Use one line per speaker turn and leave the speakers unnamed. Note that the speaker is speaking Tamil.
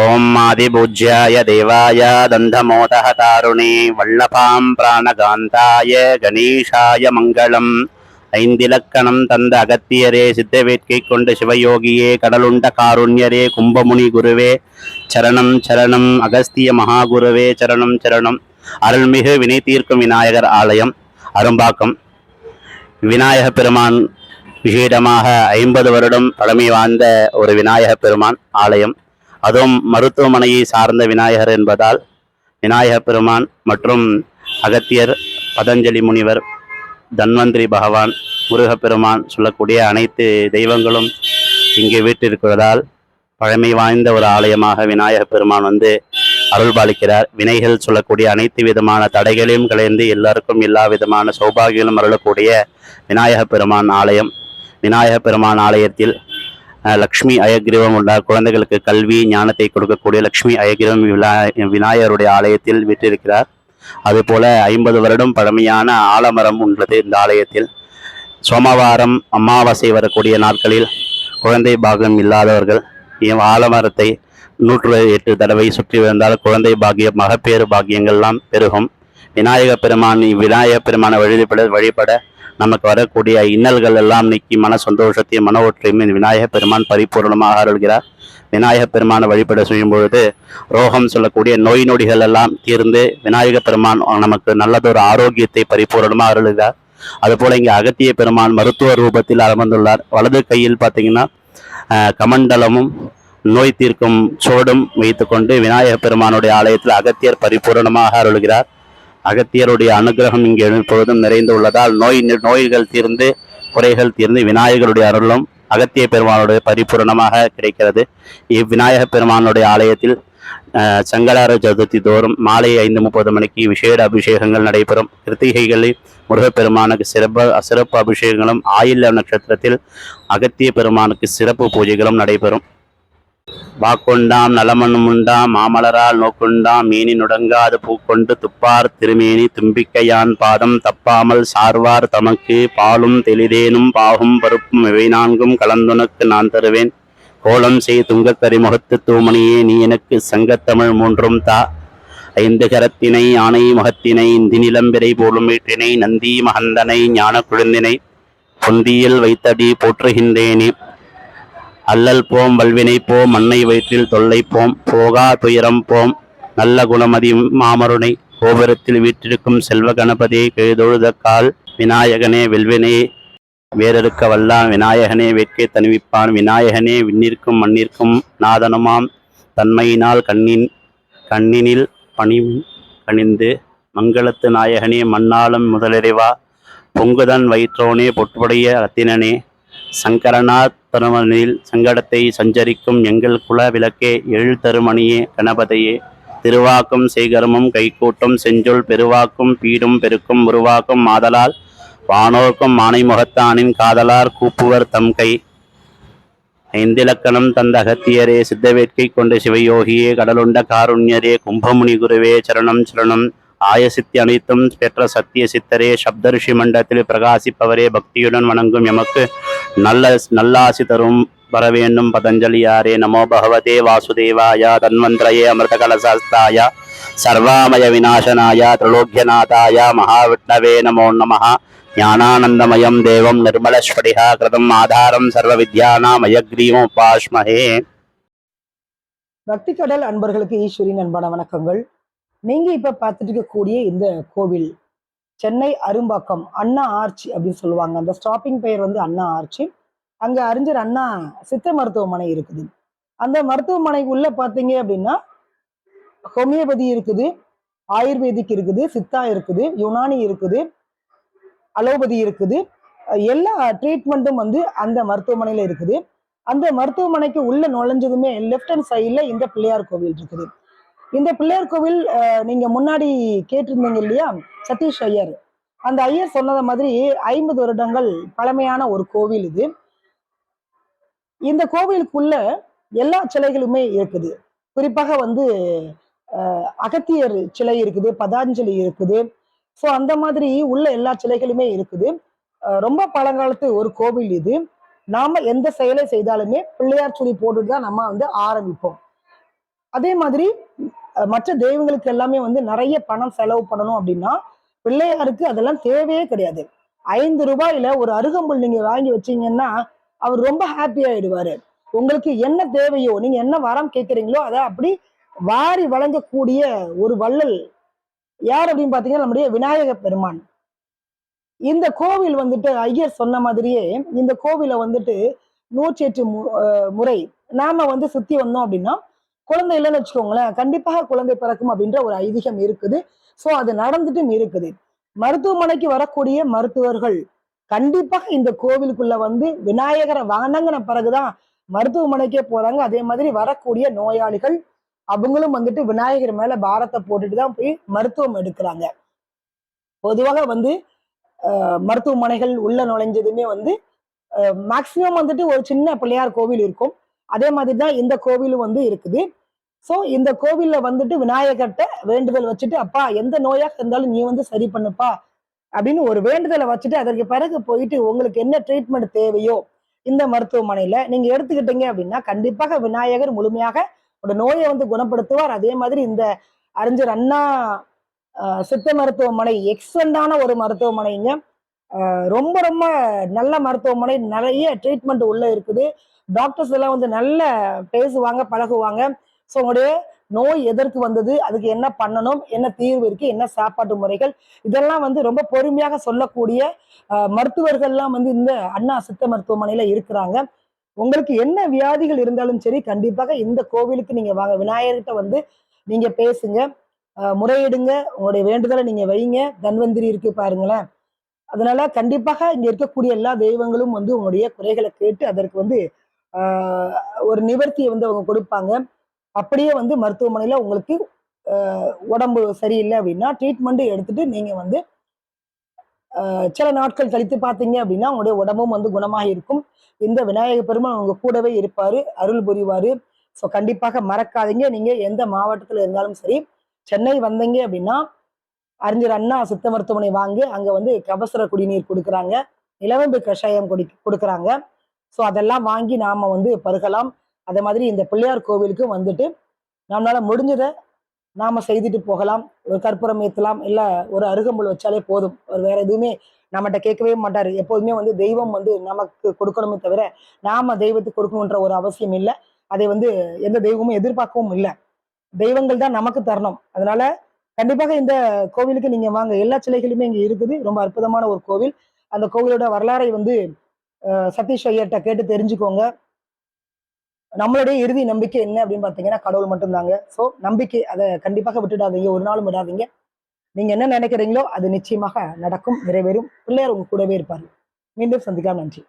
ஓம் ஆதிபூஜ்யாய தேவாய दन्धमोदः तारुणे वल्लभां प्राणकान्ताय गणेशाय मङ्गलम् ஐந்திலக்கணம் தந்த அகத்தியரே சித்த வேட்கை கொண்ட சிவயோகியே கடலுண்ட காருண்யரே கும்பமுனி குருவே சரணம் சரணம் அகஸ்திய மகாகுருவே சரணம் சரணம் அருள்மிகு வினை தீர்க்கும் விநாயகர் ஆலயம் அரும்பாக்கம் விநாயக பெருமான் விசேடமாக ஐம்பது வருடம் பழமை வாழ்ந்த ஒரு விநாயக பெருமான் ஆலயம் அதுவும் மருத்துவமனையை சார்ந்த விநாயகர் என்பதால் விநாயகர் பெருமான் மற்றும் அகத்தியர் பதஞ்சலி முனிவர் தன்வந்திரி பகவான் முருகப்பெருமான் சொல்லக்கூடிய அனைத்து தெய்வங்களும் இங்கே வீட்டிருக்கிறதால் பழமை வாய்ந்த ஒரு ஆலயமாக விநாயகர் பெருமான் வந்து அருள்பாலிக்கிறார் வினைகள் சொல்லக்கூடிய அனைத்து விதமான தடைகளையும் கலைந்து எல்லாருக்கும் எல்லா விதமான சௌபாகியங்களும் அருளக்கூடிய விநாயகப் பெருமான் ஆலயம் விநாயகப் பெருமான் ஆலயத்தில் லக்ஷ்மி அயக்ரீவம் உள்ள குழந்தைகளுக்கு கல்வி ஞானத்தை கொடுக்கக்கூடிய லக்ஷ்மி அயக்ரீவம் விநாயகருடைய ஆலயத்தில் விற்றிருக்கிறார் அதுபோல ஐம்பது வருடம் பழமையான ஆலமரம் உள்ளது இந்த ஆலயத்தில் சோமவாரம் அமாவாசை வரக்கூடிய நாட்களில் குழந்தை பாகம் இல்லாதவர்கள் ஆலமரத்தை நூற்று எட்டு தடவை சுற்றி வந்தால் குழந்தை பாகியம் மகப்பேறு பாகியங்கள்லாம் பெருகும் விநாயகப் பெருமான் விநாயகப் பெருமான வழிபட வழிபட நமக்கு வரக்கூடிய இன்னல்கள் எல்லாம் நீக்கி மன சந்தோஷத்தையும் மன ஒற்றையும் விநாயக பெருமான் பரிபூர்ணமாக அருள்கிறார் விநாயக பெருமானை வழிபட செய்யும் பொழுது ரோகம் சொல்லக்கூடிய நோய் நொடிகள் எல்லாம் தீர்ந்து விநாயக பெருமான் நமக்கு நல்லதொரு ஆரோக்கியத்தை பரிபூர்ணமாக அருள்கிறார் அதுபோல இங்கே அகத்திய பெருமான் மருத்துவ ரூபத்தில் அமர்ந்துள்ளார் வலது கையில் பார்த்தீங்கன்னா கமண்டலமும் நோய் தீர்க்கும் சோடும் வைத்துக்கொண்டு விநாயகப் பெருமானுடைய ஆலயத்தில் அகத்தியர் பரிபூரணமாக அருள்கிறார் அகத்தியருடைய அனுகிரகம் இங்கே எப்பொழுதும் நிறைந்து உள்ளதால் நோய் நோய்கள் தீர்ந்து குறைகள் தீர்ந்து விநாயகருடைய அருளும் அகத்திய பெருமானுடைய பரிபூரணமாக கிடைக்கிறது இவ்விநாயக பெருமானுடைய ஆலயத்தில் சங்கடார சதுர்த்தி தோறும் மாலை ஐந்து முப்பது மணிக்கு விசேட அபிஷேகங்கள் நடைபெறும் கிருத்திகைகளில் முருகப்பெருமானுக்கு சிறப்பு சிறப்பு அபிஷேகங்களும் ஆயில்ல நட்சத்திரத்தில் அகத்திய பெருமானுக்கு சிறப்பு பூஜைகளும் நடைபெறும் வாக்கொண்டாம் நலமண்ணும் உண்டாம் மாமலரால் நோக்குண்டாம் மீனி நுடங்காது பூக்கொண்டு துப்பார் திருமேனி தும்பிக்கையான் பாதம் தப்பாமல் சார்வார் தமக்கு பாலும் தெளிதேனும் பாகும் பருப்பும் இவை நான்கும் கலந்துனக்கு நான் தருவேன் கோலம் செய் துங்கத்தறி முகத்து தூமணியே நீ எனக்கு சங்கத்தமிழ் மூன்றும் தா ஐந்து கரத்தினை ஆணை முகத்தினை நிலம்பிரை போலும் வீட்டினை நந்தி மகந்தனை ஞான குழுந்தினை பொந்தியில் வைத்தடி போற்றுகின்றேனே அல்லல் போம் வல்வினை போம் மண்ணை வயிற்றில் தொல்லை போம் போகா துயரம் போம் நல்ல குணமதி மாமருனை கோபுரத்தில் வீற்றிருக்கும் செல்வ கணபதியை கெழுதொழுதக்கால் விநாயகனே வெல்வினே வேறெடுக்க வல்லான் விநாயகனே வேட்கை தணிவிப்பான் விநாயகனே விண்ணிற்கும் மண்ணிற்கும் நாதனமாம் தன்மையினால் கண்ணின் கண்ணினில் பணி கணிந்து மங்களத்து நாயகனே மண்ணாலும் முதலிறைவா பொங்குதன் வயிற்றோனே பொட்டுடைய ரத்தினனே சங்கரநாத் பரமனில் சங்கடத்தை சஞ்சரிக்கும் எங்கள் குல விளக்கே எழு தருமணியே கணபதியே திருவாக்கும் சீகரமும் கைக்கூட்டும் செஞ்சொல் பெருவாக்கும் பீடும் பெருக்கும் உருவாக்கும் மாதலால் வானோர்க்கும் மானைமுகத்தானின் காதலார் கூப்புவர் தம் கை ஐந்திலக்கணம் தந்த அகத்தியரே சித்தவேட்கை கொண்ட சிவயோகியே கடலுண்ட காருண்யரே கும்பமுனி குருவே சரணம் சரணம் ஆயசித்தி அனைத்தும் பெற்ற சத்திய சித்தரே சப்தரிஷி மண்டத்தில் பிரகாசிப்பவரே பக்தியுடன் வணங்கும் எமக்கு நல்ல நல்லாசி தரும் பதஞ்சலி பதஞ்சலியாரே நமோ பகவதே வாசுதேவாய தன்வந்திரையே அமிர்த கலசாஸ்தாய சர்வாமய விநாசனாய திரிலோக்யநாதாய மகாவிஷ்ணவே நமோ நம ஞானானந்தமயம் தேவம் நிர்மலஸ்வடிகா கிருதம் ஆதாரம் சர்வ வித்யானாம் அயக்ரீவம் பாஷ்மஹே
பக்தி கடல் அன்பர்களுக்கு ஈஸ்வரின் அன்பான வணக்கங்கள் நீங்க இப்ப பார்த்துட்டு இருக்கக்கூடிய இந்த கோவில் சென்னை அரும்பாக்கம் அண்ணா ஆர்ச்சி அப்படின்னு சொல்லுவாங்க அந்த ஸ்டாப்பிங் பெயர் வந்து அண்ணா ஆர்ச்சி அங்கே அறிஞர் அண்ணா சித்த மருத்துவமனை இருக்குது அந்த மருத்துவமனைக்கு உள்ளே பார்த்தீங்க அப்படின்னா ஹோமியோபதி இருக்குது ஆயுர்வேதிக் இருக்குது சித்தா இருக்குது யுனானி இருக்குது அலோபதி இருக்குது எல்லா ட்ரீட்மெண்ட்டும் வந்து அந்த மருத்துவமனையில் இருக்குது அந்த மருத்துவமனைக்கு உள்ள நுழைஞ்சதுமே லெஃப்ட் ஹண்ட் சைடில் இந்த பிள்ளையார் கோவில் இருக்குது இந்த பிள்ளையார் கோவில் நீங்க முன்னாடி கேட்டிருந்தீங்க இல்லையா சதீஷ் ஐயர் அந்த ஐயர் சொன்னதை மாதிரி ஐம்பது வருடங்கள் பழமையான ஒரு கோவில் இது இந்த கோவிலுக்குள்ள எல்லா சிலைகளுமே இருக்குது குறிப்பாக வந்து அகத்தியர் சிலை இருக்குது பதாஞ்சலி இருக்குது ஸோ அந்த மாதிரி உள்ள எல்லா சிலைகளுமே இருக்குது ரொம்ப பழங்காலத்து ஒரு கோவில் இது நாம எந்த செயலை செய்தாலுமே பிள்ளையார் சுடி போட்டுட்டு தான் நம்ம வந்து ஆரம்பிப்போம் அதே மாதிரி மற்ற தெய்வங்களுக்கு எல்லாமே வந்து நிறைய பணம் செலவு பண்ணணும் அப்படின்னா பிள்ளையாருக்கு அதெல்லாம் தேவையே கிடையாது ஐந்து ரூபாயில ஒரு அருகம்புல் நீங்க வாங்கி வச்சீங்கன்னா அவர் ரொம்ப ஹாப்பி ஆயிடுவாரு உங்களுக்கு என்ன தேவையோ நீங்க என்ன வரம் கேட்குறீங்களோ அதை அப்படி வாரி வழங்கக்கூடிய ஒரு வள்ளல் யார் அப்படின்னு பார்த்தீங்கன்னா நம்முடைய விநாயக பெருமான் இந்த கோவில் வந்துட்டு ஐயர் சொன்ன மாதிரியே இந்த கோவில வந்துட்டு நூற்றி எட்டு முறை நாம வந்து சுத்தி வந்தோம் அப்படின்னா குழந்தை இல்லைன்னு வச்சுக்கோங்களேன் கண்டிப்பாக குழந்தை பிறக்கும் அப்படின்ற ஒரு ஐதீகம் இருக்குது ஸோ அது நடந்துட்டும் இருக்குது மருத்துவமனைக்கு வரக்கூடிய மருத்துவர்கள் கண்டிப்பாக இந்த கோவிலுக்குள்ள வந்து விநாயகரை வணங்கின பிறகுதான் மருத்துவமனைக்கே போறாங்க அதே மாதிரி வரக்கூடிய நோயாளிகள் அவங்களும் வந்துட்டு விநாயகர் மேல பாரத்தை போட்டுட்டு தான் போய் மருத்துவம் எடுக்கிறாங்க பொதுவாக வந்து மருத்துவமனைகள் உள்ள நுழைஞ்சதுமே வந்து மேக்சிமம் வந்துட்டு ஒரு சின்ன பிள்ளையார் கோவில் இருக்கும் அதே மாதிரி தான் இந்த கோவிலும் வந்து இருக்குது ஸோ இந்த கோவில்ல வந்துட்டு விநாயகர்கிட்ட வேண்டுதல் வச்சுட்டு அப்பா எந்த நோயாக இருந்தாலும் நீ வந்து சரி பண்ணுப்பா அப்படின்னு ஒரு வேண்டுதலை வச்சுட்டு அதற்கு பிறகு போயிட்டு உங்களுக்கு என்ன ட்ரீட்மெண்ட் தேவையோ இந்த மருத்துவமனையில நீங்க எடுத்துக்கிட்டீங்க அப்படின்னா கண்டிப்பாக விநாயகர் முழுமையாக உங்களோட நோயை வந்து குணப்படுத்துவார் அதே மாதிரி இந்த அறிஞர் அண்ணா சித்த மருத்துவமனை எக்ஸலண்டான ஒரு மருத்துவமனைங்க ரொம்ப ரொம்ப நல்ல மருத்துவமனை நிறைய ட்ரீட்மெண்ட் உள்ளே இருக்குது டாக்டர்ஸ் எல்லாம் வந்து நல்ல பேசுவாங்க பழகுவாங்க ஸோ உங்களுடைய நோய் எதற்கு வந்தது அதுக்கு என்ன பண்ணணும் என்ன தீர்வு இருக்கு என்ன சாப்பாட்டு முறைகள் இதெல்லாம் வந்து ரொம்ப பொறுமையாக சொல்லக்கூடிய மருத்துவர்கள்லாம் வந்து இந்த அண்ணா சித்த மருத்துவமனையில இருக்கிறாங்க உங்களுக்கு என்ன வியாதிகள் இருந்தாலும் சரி கண்டிப்பாக இந்த கோவிலுக்கு நீங்க வாங்க விநாயகர்கிட்ட வந்து நீங்க பேசுங்க முறையிடுங்க உங்களுடைய வேண்டுதலை நீங்க வைங்க தன்வந்திரி இருக்கு பாருங்களேன் அதனால கண்டிப்பாக இங்க இருக்கக்கூடிய எல்லா தெய்வங்களும் வந்து உங்களுடைய குறைகளை கேட்டு அதற்கு வந்து ஒரு நிவர்த்தியை வந்து அவங்க கொடுப்பாங்க அப்படியே வந்து மருத்துவமனையில உங்களுக்கு உடம்பு சரியில்லை அப்படின்னா ட்ரீட்மெண்ட் எடுத்துட்டு நீங்க வந்து சில நாட்கள் கழித்து பார்த்தீங்க அப்படின்னா உங்களுடைய உடம்பும் வந்து குணமாக இருக்கும் இந்த விநாயகர் பெருமான் உங்க கூடவே இருப்பாரு அருள் புரிவாரு ஸோ கண்டிப்பாக மறக்காதீங்க நீங்க எந்த மாவட்டத்தில் இருந்தாலும் சரி சென்னை வந்தீங்க அப்படின்னா அறிஞர் அண்ணா சித்த மருத்துவமனை வாங்கி அங்க வந்து கபசர குடிநீர் கொடுக்குறாங்க நிலவம்பு கஷாயம் கொடி கொடுக்குறாங்க ஸோ அதெல்லாம் வாங்கி நாம வந்து பருகலாம் அதே மாதிரி இந்த பிள்ளையார் கோவிலுக்கும் வந்துட்டு நம்மளால முடிஞ்சதை நாம செய்துட்டு போகலாம் ஒரு கற்பூரம் ஏற்றலாம் இல்லை ஒரு அருகம்புல் வச்சாலே போதும் ஒரு வேற எதுவுமே நம்மகிட்ட கேட்கவே மாட்டார் எப்போதுமே வந்து தெய்வம் வந்து நமக்கு கொடுக்கணுமே தவிர நாம தெய்வத்துக்கு கொடுக்கணுன்ற ஒரு அவசியம் இல்லை அதை வந்து எந்த தெய்வமும் எதிர்பார்க்கவும் இல்லை தெய்வங்கள் தான் நமக்கு தரணும் அதனால கண்டிப்பாக இந்த கோவிலுக்கு நீங்க வாங்க எல்லா சிலைகளுமே இங்க இருக்குது ரொம்ப அற்புதமான ஒரு கோவில் அந்த கோவிலோட வரலாறை வந்து சதீஷ் ஐயர்கிட்ட கேட்டு தெரிஞ்சுக்கோங்க நம்மளுடைய இறுதி நம்பிக்கை என்ன அப்படின்னு பார்த்தீங்கன்னா கடவுள் மட்டும்தாங்க ஸோ நம்பிக்கை அதை கண்டிப்பாக விட்டுடாதீங்க ஒரு நாளும் விடாதீங்க நீங்க என்ன நினைக்கிறீங்களோ அது நிச்சயமாக நடக்கும் நிறைவேறும் பிள்ளையார் உங்க கூடவே இருப்பாரு மீண்டும் சந்திக்கலாம் நன்றி